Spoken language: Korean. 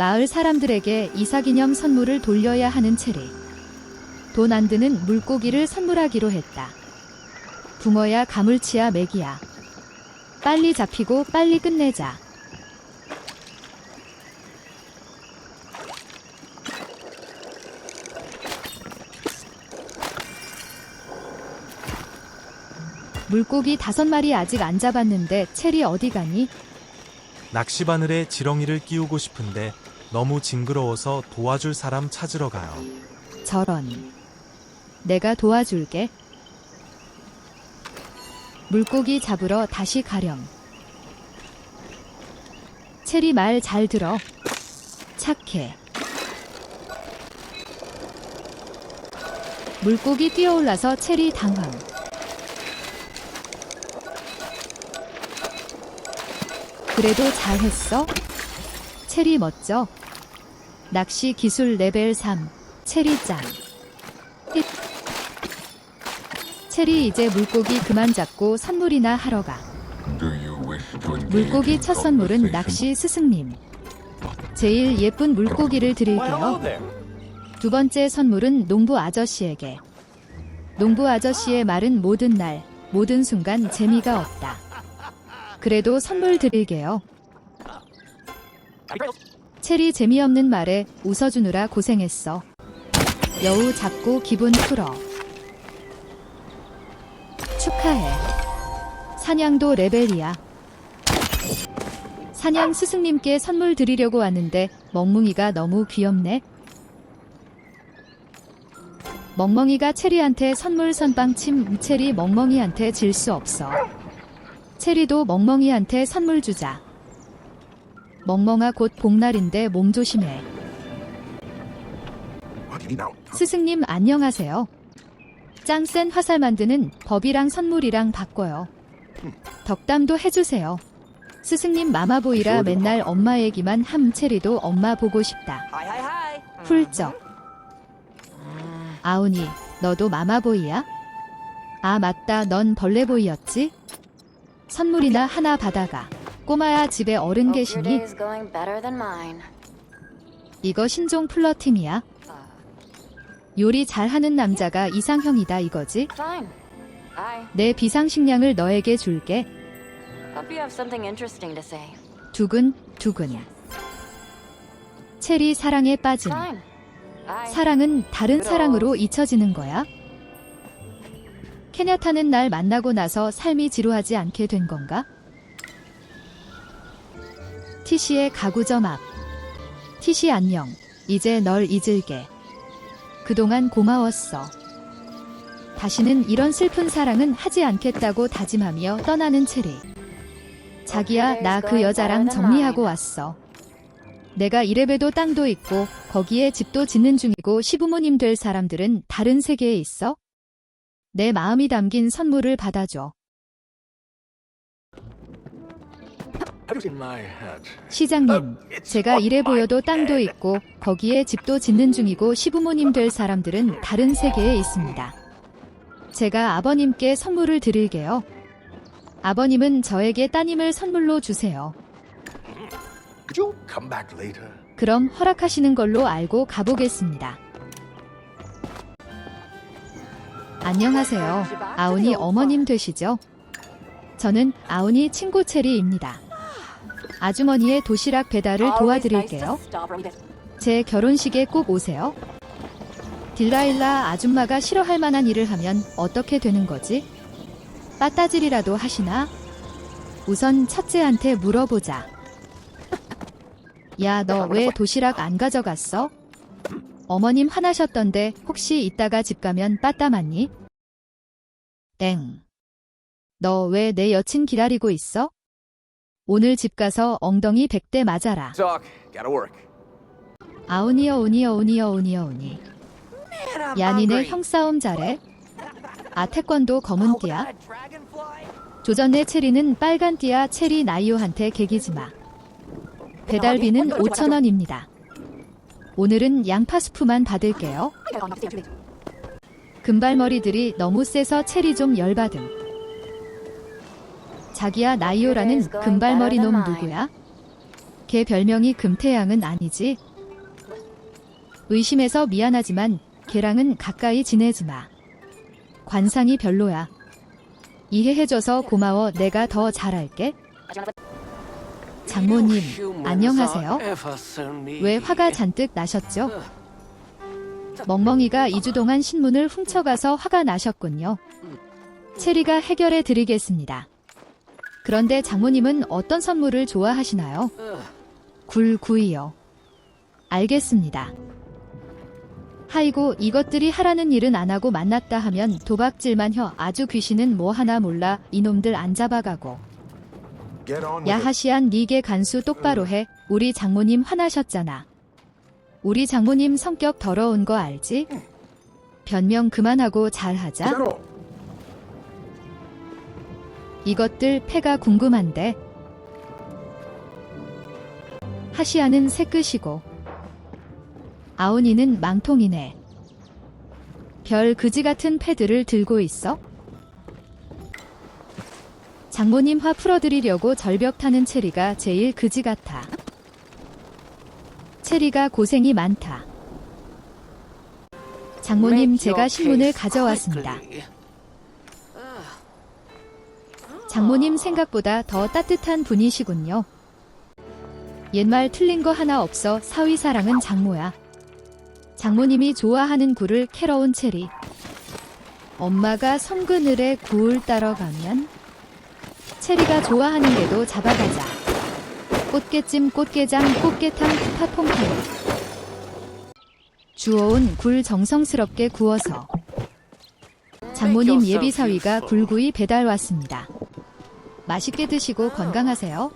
마을 사람들에게 이사기념 선물을 돌려야 하는 체리. 돈 안 드는 물고기를 선물하기로 했다. 붕어야 가물치야 맥이야. 빨리 잡히고 빨리 끝내자. 물고기 다섯 마리 아직 안 잡았는데 체리 어디 가니? 낚시바늘에 지렁이를 끼우고 싶은데 너무 징그러워서 도와줄 사람 찾으러 가요. 저런. 내가 도와줄게. 물고기 잡으러 다시 가렴. 체리 말 잘 들어. 착해. 물고기 뛰어올라서 체리 당황. 그래도 잘했어? 체리 멋져. 낚시 기술 레벨 3. 체리짱. 힙. 체리 이제 물고기 그만 잡고 선물이나 하러 가. 물고기 첫 선물은 낚시 스승님. 제일 예쁜 물고기를 드릴게요. 두 번째 선물은 농부 아저씨에게. 농부 아저씨의 말은 모든 날, 모든 순간 재미가 없다. 그래도 선물 드릴게요. 체리 재미없는 말에 웃어주느라 고생했어. 여우 잡고 기분 풀어. 축하해. 사냥도 레벨이야. 사냥 스승님께 선물 드리려고 왔는데 멍뭉이가 너무 귀엽네. 멍멍이가 체리한테 선물 선빵 침 체리 멍멍이한테 질 수 없어. 체리도 멍멍이한테 선물 주자. 멍멍아 곧 복날인데 몸 조심해. 스승님 안녕하세요. 짱센 화살 만드는 법이랑 선물이랑 바꿔요. 덕담도 해주세요. 스승님 마마보이라 맨날 엄마 얘기만 함 체리도 엄마 보고 싶다. 훌쩍. 아우니, 너도 마마보이야? 아 맞다, 넌 벌레보이였지? 선물이나 하나 받아가. 꼬마야 집에 어른 계시니 이거 신종 플러팅이야. 요리 잘하는 남자가 이상형이다 이거지? 내 비상식량을 너에게 줄게. 두근 두근. 체리 사랑에 빠짐. I 사랑은 다른 사랑으로 잊혀지는 거야? 케냐타는 날 만나고 나서 삶이 지루하지 않게 된 건가? 티시의 가구점 앞. 티시 안녕. 이제 널 잊을게. 그동안 고마웠어. 다시는 이런 슬픈 사랑은 하지 않겠다고 다짐하며 떠나는 체리. 자기야, 나 그 여자랑 정리하고 왔어. 내가 이래봬도 땅도 있고 거기에 집도 짓는 중이고 시부모님 될 사람들은 다른 세계에 있어? 내 마음이 담긴 선물을 받아줘. 시장님, 제가 이래 보여도 땅도 있고 거기에 집도 짓는 중이고 시부모님 될 사람들은 다른 세계에 있습니다. 제가 아버님께 선물을 드릴게요. 아버님은 저에게 따님을 선물로 주세요. 그럼 허락하시는 걸로 알고 가보겠습니다. 안녕하세요. 아우니 어머님 되시죠? 저는 아우니 친구 체리입니다. 아주머니의 도시락 배달을 도와드릴게요. 제 결혼식에 꼭 오세요. 딜라일라 아줌마가 싫어할 만한 일을 하면 어떻게 되는 거지? 빠따질이라도 하시나? 우선 첫째한테 물어보자. 야, 너 왜 도시락 안 가져갔어? 어머님 화나셨던데 혹시 이따가 집 가면 빠따 맞니? 땡. 너 왜 내 여친 기다리고 있어? 오늘 집 가서 엉덩이 100대 맞아라. Talk. Gotta work. 아우니어 오니어 오니어 오니어 오니. 야, 니네 형싸움 잘해? 아, 태권도 검은 띠야? 조전의 체리는 빨간 띠야 체리 나이오한테 개기지 마. 배달비는 5천원입니다. 오늘은 양파 스프만 받을게요. 금발머리들이 너무 세서 체리 좀 열받음. 자기야 나이오라는 금발머리 놈 누구야? 걔 별명이 금태양은 아니지? 의심해서 미안하지만 걔랑은 가까이 지내지 마. 관상이 별로야. 이해해줘서 고마워. 내가 더 잘할게. 장모님, 안녕하세요. 왜 화가 잔뜩 나셨죠? 멍멍이가 2주 동안 신문을 훔쳐가서 화가 나셨군요. 체리가 해결해 드리겠습니다. 그런데 장모님은 어떤 선물을 좋아하시나요? 굴구이요. 알겠습니다. 하이고 이것들이 하라는 일은 안 하고 만났다 하면 도박질만 혀 아주 귀신은 뭐 하나 몰라 이놈들 안 잡아가고. 야하시안 니게 간수 똑바로 해 우리 장모님 화나셨잖아 우리 장모님 성격 더러운 거 알지? 변명 그만하고 잘하자. 이것들 패가 궁금한데. 하시아는 새끝이고 아오니는 망통이네. 별 그지 같은 패들을 들고 있어? 장모님 화 풀어드리려고 절벽 타는 체리가 제일 그지 같아. 체리가 고생이 많다. 장모님 제가 신문을 가져왔습니다 장모님 생각보다 더 따뜻한 분이시군요. 옛말 틀린 거 하나 없어 사위 사랑은 장모야. 장모님이 좋아하는 굴을 캐러 온 체리. 엄마가 성그늘에 굴 따러 가면 체리가 좋아하는 게도 잡아가자. 꽃게찜, 꽃게장, 꽃게탕, 푸파퐁퐁. 주워온 굴 정성스럽게 구워서 장모님 예비 사위가 굴구이 배달 왔습니다. 맛있게 드시고 건강하세요.